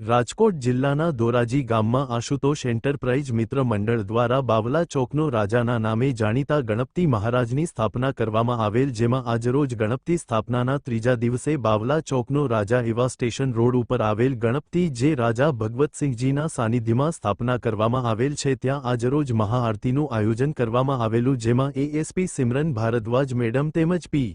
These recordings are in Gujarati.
રાજકોટ જિલ્લાના ધોરાજી ગામમાં આશુતોષ એન્ટરપ્રાઇઝ મિત્ર મંડળ દ્વારા બાવલા ચોકનો રાજાના નામે જાણીતા ગણપતિ મહારાજની સ્થાપના કરવામાં આવેલ, જેમાં આજરોજ ગણપતિ સ્થાપનાના ત્રીજા દિવસે બાવલા ચોકનો રાજા એવા સ્ટેશન રોડ ઉપર આવેલ ગણપતિ, જે રાજા ભગવતસિંહજીના સાનિધ્યમાં સ્થાપના કરવામાં આવેલ છે. ત્યાં આજરોજ મહાઆરતીનું આયોજન કરવામાં આવેલું, જેમાં એએસપી સિમરન ભારદ્વાજ, મેડમ તેમજ પી.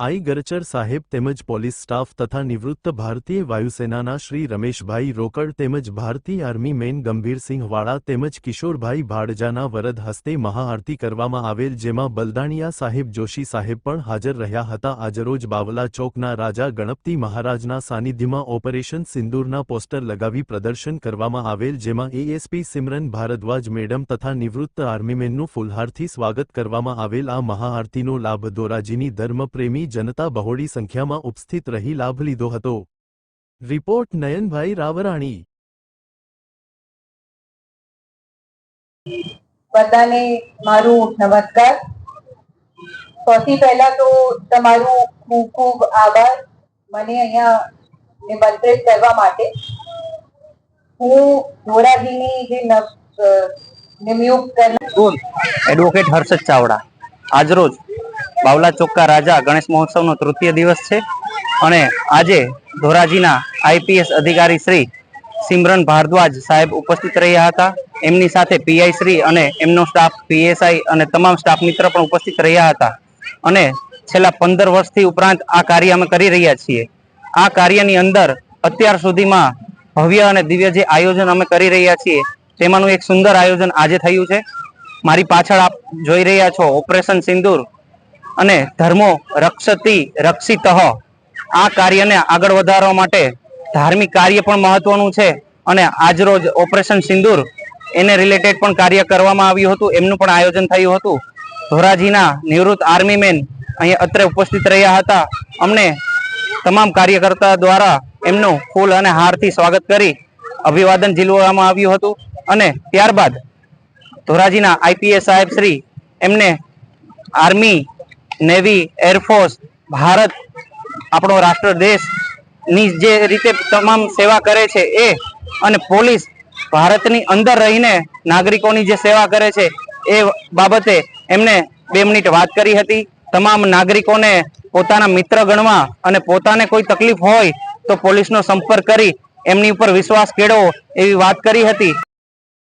આઈ ગરચર સાહેબ તેમજ પોલીસ સ્ટાફ તથા નિવૃત્ત ભારતીય વાયુસેનાના શ્રી રમેશભાઈ રોકડ તેમજ ભારતીય આર્મી મેન ગંભીરસિંહવાળા તેમજ કિશોરભાઈ ભાડજાના વરદ હસ્તે મહાઆરતી કરવામાં આવેલ જેમાં બલદાણિયા સાહેબ જોશી સાહેબ પણ હાજર રહ્યા હતા. આજરોજ બાવલા ચોકના રાજા ગણપતિ મહારાજના સાનિધ્યમાં ઓપરેશન સિંદૂરના પોસ્ટર લગાવી પ્રદર્શન કરવામાં આવેલ જેમાં એએસપી સિમરન ભારદ્વાજ મેડમ તથા નિવૃત્ત આર્મીમેનનું ફુલહારથી સ્વાગત કરવામાં આવેલ. આ મહાઆરતીનો લાભ ધોરાજીની ધર્મપ્રેમી જનતા બહોળી સંખ્યામાં ઉપસ્થિત રહી લાભ લીધો હતો. રિપોર્ટ નયનભાઈ રાવરાણી. બધાને મારું નમસ્કાર. સૌથી પહેલા તો તમારું ખૂબ ખૂબ આભાર. મને અહીંયા નિમંત્રિત કરવા માટે. હું ધોરાજીની જે હું એડવોકેટ હર્ષદ ચાવડા. આજરોજ બાવલા ચોક્કા રાજા ગણેશ મહોત્સવનો તૃતીય દિવસ છે. અને આજે ધોરાજીના આઈપીએસ અધિકારી શ્રી સિમરન ભારદ્વાજ સાહેબ ઉપસ્થિત રહ્યા હતા. એમની સાથે પીઆઈ શ્રી અને એમનો સ્ટાફ, પીએસઆઈ અને તમામ સ્ટાફ મિત્ર પણ ઉપસ્થિત રહ્યા હતા. અને છેલ્લા પંદર વર્ષથી ઉપરાંત આ કાર્ય અમે કરી રહ્યા છીએ. આ કાર્યની અંદર અત્યાર સુધીમાં ભવ્ય અને દિવ્ય જે આયોજન અમે કરી રહ્યા છીએ, તેમાંનું એક સુંદર આયોજન આજે થયું છે. મારી પાછળ આપ જોઈ રહ્યા છો ઓપરેશન સિંદૂર. અને ધર્મો રક્ષતી, રક્ષિત. આ કાર્યને આગળ વધારવા માટે ધાર્મિક કાર્ય પણ મહત્વનું છે અને આજરોજ ઓપરેશન સિંદૂર એને રિલેટેડ પણ કાર્ય કરવામાં આવ્યું હતું, એમનું પણ આયોજન થયું હતું. ધોરાજીના નિવૃત્ત આર્મી મેન અહીંયા અત્રે ઉપસ્થિત રહ્યા હતા. અમને તમામ કાર્યકર્તા દ્વારા એમનું ફૂલ અને હારથી સ્વાગત કરી અભિવાદન ઝીલવામાં આવ્યું હતું અને ત્યારબાદ ધોરાજીના આઈપીએસ સાહેબ શ્રી એમને આર્મી નેવી એરફોર્સ ભારત, આપણો રાષ્ટ્ર દેશની જે રીતે તમામ સેવા કરે છે એ અને પોલીસ ભારતની અંદર રહીને નાગરિકોની જે સેવા કરે છે એ બાબતે એમને બે મિનિટ વાત કરી હતી. તમામ નાગરિકોને પોતાના મિત્ર ગણવા અને પોતાને કોઈ તકલીફ હોય તો પોલીસનો સંપર્ક કરી એમની ઉપર વિશ્વાસ કેળવો એવી વાત કરી હતી.